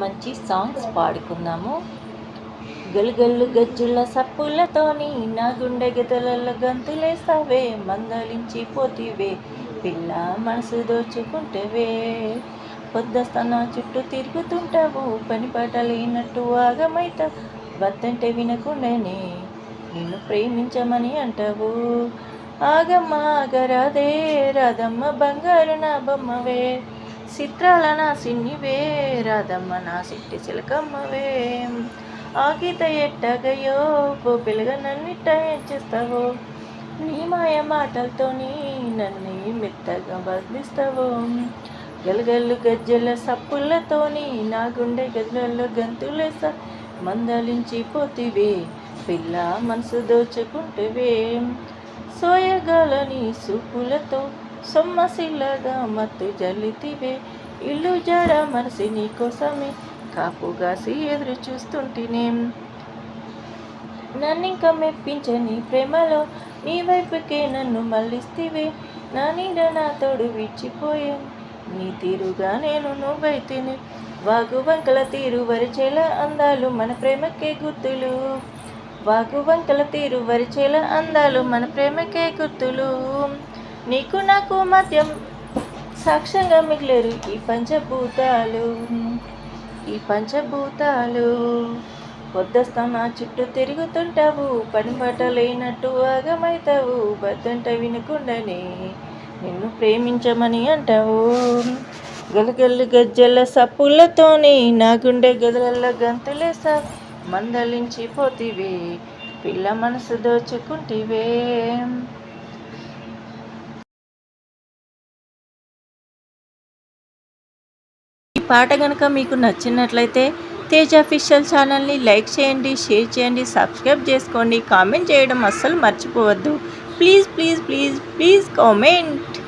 మంచి సాంగ్స్ పాడుకుందాము. గలుగల్లు గజ్జుల సప్పులతోని నా గుండె గదలలో గంతులేస్తావే మందలించి పోతివే పిల్ల మనసు దోచుకుంటవే. పొద్దస్తన చుట్టూ తిరుగుతుంటావు పని పాట లేనట్టు ఆగమైతా వద్దంటే వినకుండానే నిన్ను ప్రేమించమని అంటావు. ఆగమ్మ ఆగరాదే రాధమ్మ బంగారు నా బొమ్మవే. చిత్రాల నా సిన్నివే రాధమ్మ నా సిట్టి చిలకమ్మవే ఆగిత ఎట్టగయో ఓ పిల్లగా నన్నిట్ట చేస్తావో నీ మాయ మాటలతోని నన్ను మెత్తగా బంధిస్తావు. గలగల్లు గజ్జల సప్పులతోని నా గుండె గదులలో గంతులేసా మందలించి పోతివే. పిల్ల మనసు దోచుకుంటవే. సోయగాలని సూపులతో సొమ్మసిల్లగా మత్తు జల్లితివే. ఇల్లు జడ మనసి నీకోసమే కాపుగాసి ఎదురు చూస్తుంటేనే. నన్నింక మెప్పించని ప్రేమలో నీ వైపుకే నన్ను మళ్ళిస్తివే. నా నీడ నా తోడు విచ్చిపోయాను నీ తీరుగా నేను నువ్వైతేనే. వాగు వంకల తీరు వరిచేల అందాలు మన ప్రేమకే గుర్తులు. వాగు వంకల తీరు వరిచేల అందాలు మన ప్రేమకే గుర్తులు. నీకు నాకు మద్యం సాక్ష్యంగా మిగిలేరు. ఈ పంచభూతాలు ఈ పంచభూతాలు వద్దస్తా నా చుట్టూ తిరుగుతుంటావు. పని బాట లేనట్టు ఆగమైతావు. బద్దంట వినకుండానే నిన్ను ప్రేమించమని అంటావు. గలగల్లు గజ్జల సప్పులతోనే నా గుండె గదులలో గంతులేసా మందలించి పోతివే పిల్ల మనసు దోచుకుంటివే. పాట కనుక మీకు నచ్చినట్లయితే తేజ్ అఫీషియల్ ఛానల్ని లైక్ చేయండి షేర్ చేయండి సబ్స్క్రైబ్ చేసుకోండి కామెంట్ చేయడం అస్సలు మర్చిపోవద్దు. Please please please please comment.